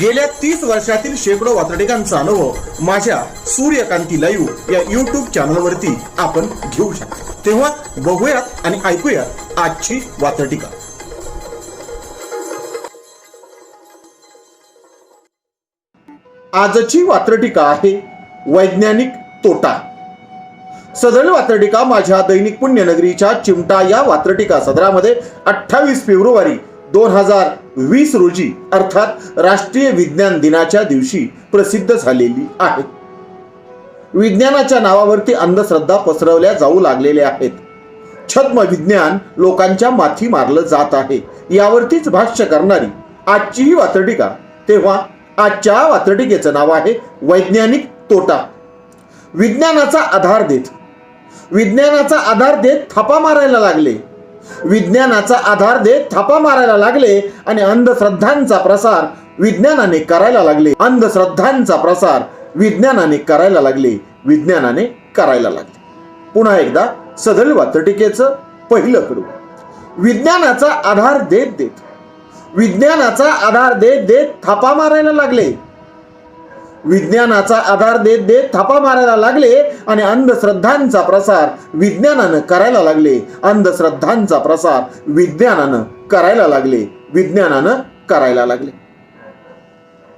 गेल्या तीस वर्षातील शेकडो वातडिकांचा अनुभव माझ्या सूर्यकांती लाईव्ह या युट्यूब चॅनलवरती आपण घेऊ शकतो. तेव्हा बघूयात आणि ऐकूयात आजची वातडिका आजची वात्रटिका आहे वैज्ञानिक तोटा. सदर वात्रटिका माझ्या दैनिक पुण्यनगरीच्या चिमटा या वात्रटिका सदरामध्ये अठ्ठावीस फेब्रुवारी दोन हजार वीस रोजी अर्थात राष्ट्रीय विज्ञान दिनाच्या दिवशी प्रसिद्ध झालेली आहे. विज्ञानाच्या नावावरती अंधश्रद्धा पसरवल्या जाऊ लागलेल्या आहेत. छद्म विज्ञान लोकांच्या माथी मारलं जात आहे. यावरतीच भाष्य करणारी आजचीही ही तेव्हा आजच्या वात्रटिकेचं नाव आहे वैज्ञानिक तोटा. विज्ञानाचा आधार देत. विज्ञानाचा आधार देत थापा मारायला लागले. विज्ञानाचा आधार देत थापा मारायला लागले आणि अंधश्रद्धांचा प्रसार विज्ञानाने करायला लागले. अंधश्रद्धांचा प्रसार विज्ञानाने करायला लागले. विज्ञानाने करायला लागले. पुन्हा एकदा सदर वात्रटिकेचं पहिलं कडू विज्ञानाचा आधार देत देत. विज्ञानाचा आधार देत देत थापा मारायला लागले. विज्ञानाचा आधार देत देत थापा मारायला लागले आणि अंधश्रद्धांचा प्रसार विज्ञानानं करायला लागले. अंधश्रद्धांचा प्रसार विज्ञानानं करायला लागले. विज्ञानानं करायला लागले.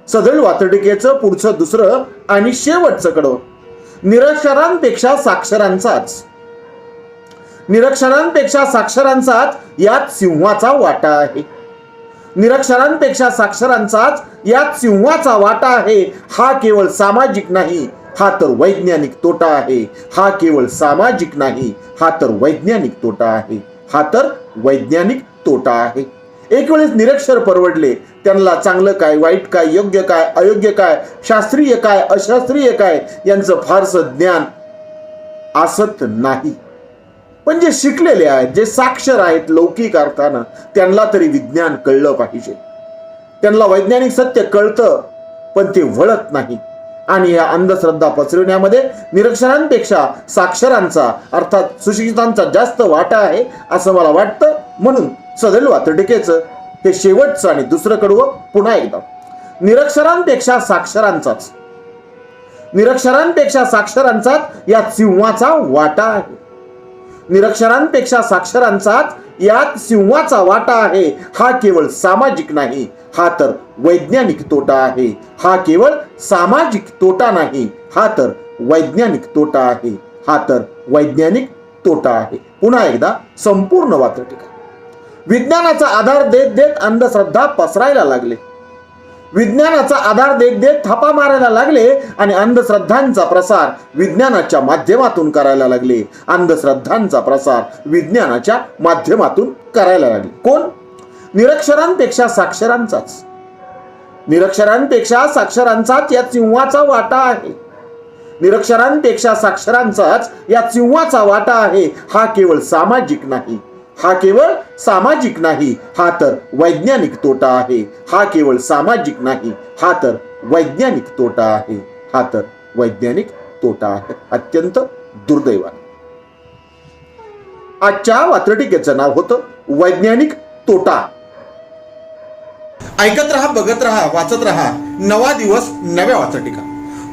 सदैव वातडिकेचं पुढचं दुसरं आणि शेवटचं कडवं. निरक्षरांपेक्षा साक्षरांचाच. निरक्षरांपेक्षा साक्षरांचाच यात सिंहाचा वाटा आहे. निरक्षरांपेक्षा साक्षरांचाच यात सिंहाचा वाटा आहे. हा केवळ सामाजिक नाही हा तर वैज्ञानिक तोटा आहे. हा केवळ सामाजिक नाही हा तर वैज्ञानिक तोटा आहे. हा तर वैज्ञानिक तोटा आहे. एक वेळेस निरक्षर परवडले त्यांना चांगलं काय वाईट काय योग्य काय अयोग्य काय शास्त्रीय काय अशास्त्रीय काय यांचं फारसं ज्ञान असत नाही. पण जे शिकलेले आहेत जे साक्षर आहेत लौकिक अर्थानं त्यांना तरी विज्ञान कळलं पाहिजे. त्यांना वैज्ञानिक सत्य कळतं पण ते वळत नाही. आणि या अंधश्रद्धा पसरवण्यामध्ये निरक्षरांपेक्षा साक्षरांचा अर्थात सुशिक्षितांचा जास्त वाटा आहे असं मला वाटतं. म्हणून सदळ वातडिकेचं हे शेवटचं आणि दुसरं कडवं पुन्हा एकदा. निरक्षरांपेक्षा साक्षरांचाच. निरक्षरांपेक्षा साक्षरांचाच या सिंहाचा वाटा आहे. निरक्षरांपेक्षा साक्षरांचाच यात सिंहाचा वाटा आहे. हा केवळ सामाजिक नाही हा तर वैज्ञानिक तोटा आहे. हा केवळ सामाजिक तोटा नाही हा तर वैज्ञानिक तोटा आहे. हा तर वैज्ञानिक तोटा आहे. पुन्हा एकदा संपूर्ण वात्रटिका विज्ञानाचा आधार देत देत अंधश्रद्धा पसरायला लागले. विज्ञानाचा आधार देत देत थापा मारायला लागले आणि अंधश्रद्धांचा प्रसार विज्ञानाच्या माध्यमातून करायला लागले. अंधश्रद्धांचा प्रसार विज्ञानाच्या माध्यमातून करायला लागले. कोण? निरक्षरांपेक्षा साक्षरांचाच. निरक्षरांपेक्षा साक्षरांचाच या चिंवाचा वाटा आहे. निरक्षरांपेक्षा साक्षरांचाच या चिंवाचा वाटा आहे. हा केवळ सामाजिक नाही. हा केवळ सामाजिक नाही हा तर वैज्ञानिक तोटा आहे. हा केवळ सामाजिक नाही हा तर वैज्ञानिक तोटा आहे. हा तर वैज्ञानिक तोटा आहे. अत्यंत दुर्दैवाने. आजच्या वात्रटिकेचं नाव होतं वैज्ञानिक तोटा. ऐकत रहा बघत रहा वाचत रहा. नवा दिवस नव्या वात्रटिका.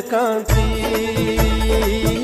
सूर्यकांती सूर्यकांती